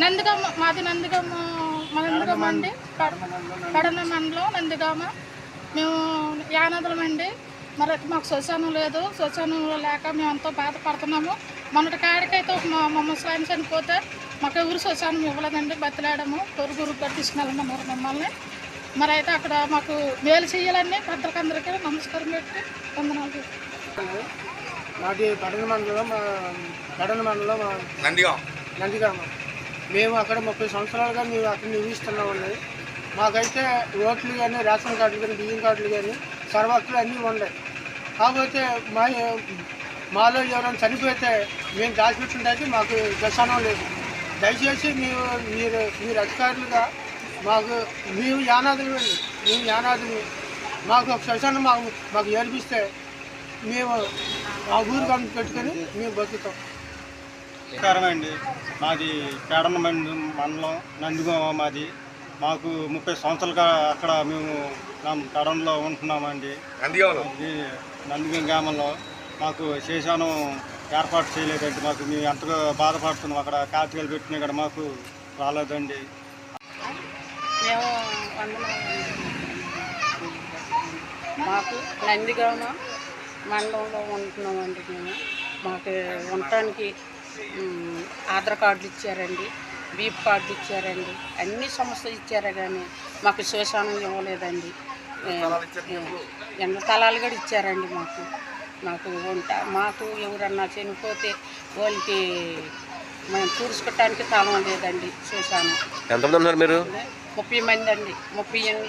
నందిగామ మాది నందిగామ మా నందిగామ అండి. కడన మండలం నందిగామ. మేము యానదులం అండి. మరి మాకు శ్మశానం లేదు. శ్మశానం లేక మేము ఎంతో బాధపడుతున్నాము. మొన్నటి కాడికైతే ఒక మా ముసలాయన చనిపోతే మాకు ఎవరు శ్మశానం ఇవ్వలేదండి. బతిలాడము. పొరుగురు కూడా తీసుకెళ్ళమన్నారు మమ్మల్ని. మరి అయితే అక్కడ మాకు మేలు చేయాలని పెద్దలకందరికీ నమస్కారం పెట్టి వందనాలు. మాది కడన మండలం మా కడన మండలం నందిగా నందిగామ. మేము అక్కడ ముప్పై సంవత్సరాలుగా మేము అక్కడ నివసిస్తున్నామండి మాకైతే ఓట్లు కానీ రేషన్ కార్డులు కానీ బియ్యం కార్డులు కానీ సర్వత్తులు అన్నీ ఉన్నాయి కాకపోతే మా మాలో ఎవరైనా చనిపోతే మేము దాచిపెట్టుండేది మాకు దర్శనం లేదు. దయచేసి మీరు మీరు మీరు అధికారులుగా మాకు మేము యానాదులు అండి. మేము యానాదులు. మాకు ఒక శ్మశానం మాకు మాకు ఏర్పిస్తే మేము ఆ ఊరు కనుక పెట్టుకొని మేము బతుకుతాం. నమస్కారం అండి మాది పేడన మండలం మండలం నందిగోమ మాది. మాకు ముప్పై సంవత్సరాలుగా అక్కడ మేము పేడనలో ఉంటున్నామండి. నందిగామలో? ఇది నందిగం గ్రామంలో. మాకు శేషానం ఏర్పాటు చేయలేదండి. మాకు మేము ఎంతగా బాధపడుతున్నాం అక్కడ కాపికలు పెట్టినా కూడా మాకు రాలేదండి. మాకు నందిగామ మండలంలో ఉంటున్నామండి మేము. మాకు ఉండటానికి ఆధార్ కార్డులు ఇచ్చారండి బీప్ కార్డులు ఇచ్చారండి అన్ని సమస్యలు ఇచ్చారు కానీ మాకు శ్మశానం ఇవ్వలేదండి. ఎండ స్థలాలు కూడా ఇచ్చారండి మాకు. మాకు వంట మాకు ఎవరన్నా చనిపోతే వాళ్ళకి మేము కూర్చుకోవటానికి స్థలం లేదండి శ్మశానం ఎంతమంది ఉన్నారు మీరు? ముప్పై మంది అండి ముప్పై ఏళ్ళు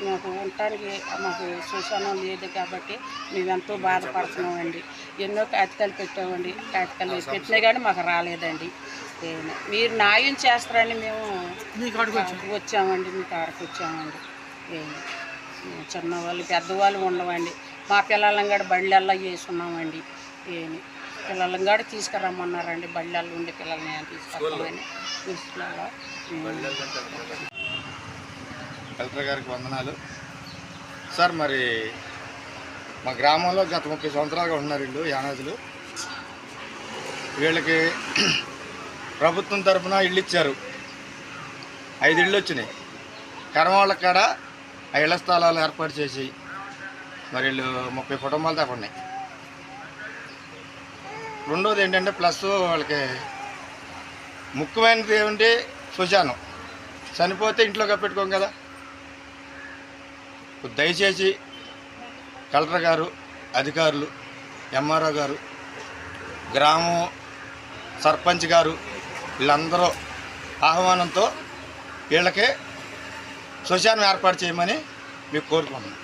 మాకు ఉండటానికి మాకు శ్మశానం లేదు కాబట్టి మేము ఎంతో బాధపడుతున్నామండి. ఎన్నో కాగితాలు పెట్టామండి. కాగితాలు పెట్టినా కానీ మాకు రాలేదండి. మీరు న్యాయం చేస్తారని మేము. వచ్చామండి. మీ కాడకు వచ్చామండి. చిన్నవాళ్ళు పెద్దవాళ్ళు ఉండవండి. మా పిల్లలను కూడా బళ్ళల్లో వేసున్నామండి. ఏమి. పిల్లలను కూడా తీసుకురమ్మన్నారండి. బళ్ళల్లో ఉండే పిల్లల్ని తీసుకొస్తామని. తీసుకున్నాలో కలెక్టర్ గారికి వందనాలు. సార్ మరి మా గ్రామంలో గత ముప్పై సంవత్సరాలుగా ఉన్నారు వీళ్ళు యానాదులు వీళ్ళకి ప్రభుత్వం తరఫున ఇళ్ళు ఇచ్చారు. ఐదు ఇళ్ళు వచ్చినాయి. కర్మాళ్ళ కాడ ఆ ఇళ్ళ స్థలాలు ఏర్పాటు చేసి మరి వీళ్ళు ముప్పై కుటుంబాలు దాకా ఉన్నాయి. రెండోది ఏంటంటే ప్లస్ వాళ్ళకి ముఖ్యమైనది ఏమంటే సుజానం చనిపోతే ఇంట్లో కప్పెట్టుకోం కదా. దయచేసి కలెక్టర్ గారు అధికారులు ఎంఆర్ఓ గారు గ్రామం సర్పంచ్ గారు వీళ్ళందరూ ఆహ్వానంతో వీళ్ళకే శ్మశానం ఏర్పాటు చేయమని మీకు కోరుకుంటున్నాను